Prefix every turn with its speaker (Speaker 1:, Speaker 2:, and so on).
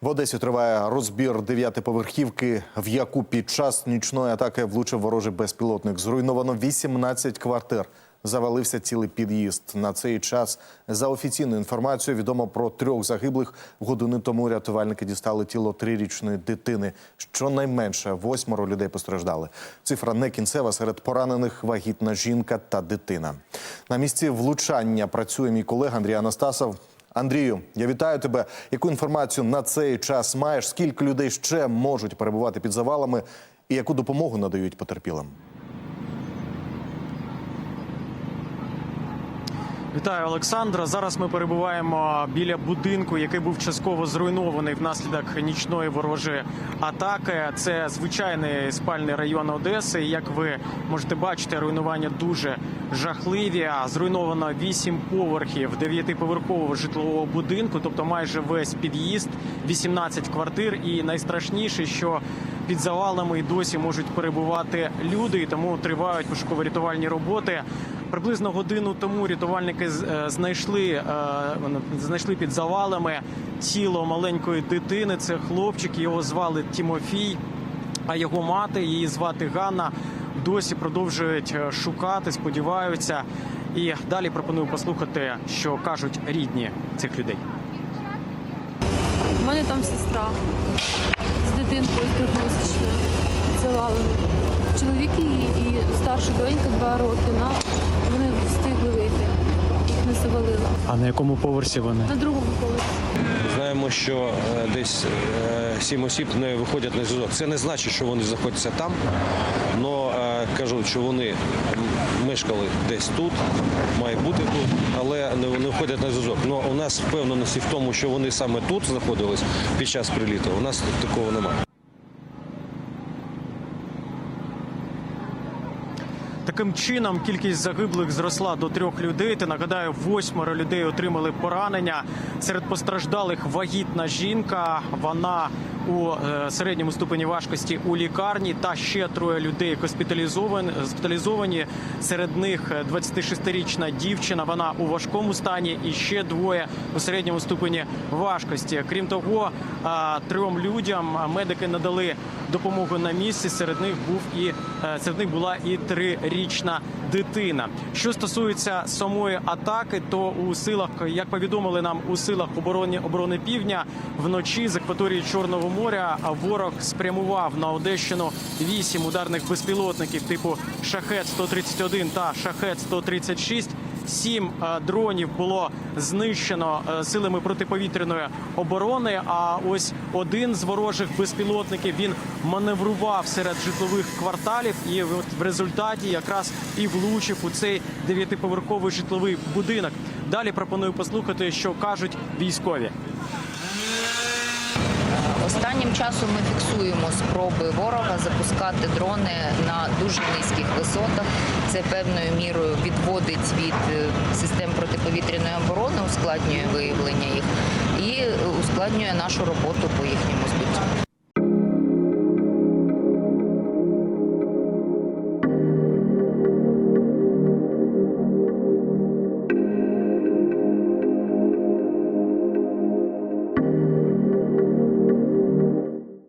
Speaker 1: В Одесі триває розбір дев'ятиповерхівки, в яку під час нічної атаки влучив ворожий безпілотник. Зруйновано 18 квартир. Завалився цілий під'їзд. На цей час, за офіційною інформацією, відомо про трьох загиблих. Години тому рятувальники дістали тіло трирічної дитини. Щонайменше восьмеро людей постраждали. Цифра не кінцева. Серед поранених вагітна жінка та дитина. На місці влучання працює мій колега Андрій Анастасов. Андрію, я вітаю тебе. Яку інформацію на цей час маєш? Скільки людей ще можуть перебувати під завалами, і яку допомогу надають потерпілим?
Speaker 2: Вітаю, Олександра. Зараз ми перебуваємо біля будинку, який був частково зруйнований внаслідок нічної ворожої атаки. Це звичайний спальний район Одеси. Як ви можете бачити, руйнування дуже жахливі. Зруйновано 8 поверхів дев'ятиповерхового житлового будинку, тобто майже весь під'їзд, 18 квартир. І найстрашніше, що під завалами і досі можуть перебувати люди, і тому тривають пошуково-рятувальні роботи. Приблизно годину тому рятувальники е, знайшли, е, знайшли під завалами тіло маленької дитини. Це хлопчик, його звали Тімофій, а його мати, її звати Ганна, досі продовжують е, шукати, сподіваються. І далі пропоную послухати, що кажуть рідні цих людей.
Speaker 3: У мене там сестра Її і старша донька два роки. На вони встигли вийти. Їх не завалило.
Speaker 2: А на якому поверсі вони?
Speaker 3: На другому поверсі.
Speaker 4: Знаємо, що е, десь е, сім осіб не виходять на зв'язок. Це не значить, що вони знаходяться там, але кажуть, що вони мешкали десь тут, мають бути тут, але не, не виходять на зв'язок. Ну у нас впевненості в тому, що вони саме тут знаходились під час приліту. У нас такого немає.
Speaker 2: Таким чином кількість загиблих зросла до трьох людей. Та нагадаю, восьмеро людей отримали поранення. Серед постраждалих вагітна жінка. Вона у е, середньому ступені важкості у лікарні. Та ще троє людей госпіталізовані. Серед них е, 26-річна дівчина. Вона у важкому стані, і ще двоє у середньому ступені важкості. Крім того, е, трьом людям е, медики надали допомогу на місці. Серед них був і е, серед них була і трирічна дитина. Що стосується самої атаки, то у силах, як повідомили нам у силах оборони оборони півдня, вночі з акваторії Чорного моря ворог спрямував на Одещину вісім ударних безпілотників типу Шахет 131 та Шахет 136 Сім е, дронів було знищено е, силами протиповітряної оборони. А ось один з ворожих безпілотників він маневрував серед житлових кварталів, і в результаті якраз і влучив у цей дев'ятиповерховий житловий будинок. Далі пропоную послухати, що кажуть військові.
Speaker 5: Останнім часом ми фіксуємо спроби ворога запускати дрони на дуже низьких висотах. Це певною мірою відводить від е, систем протиповітряної оборони, ускладнює виявлення їх і е, ускладнює нашу роботу по їхньому збиттю.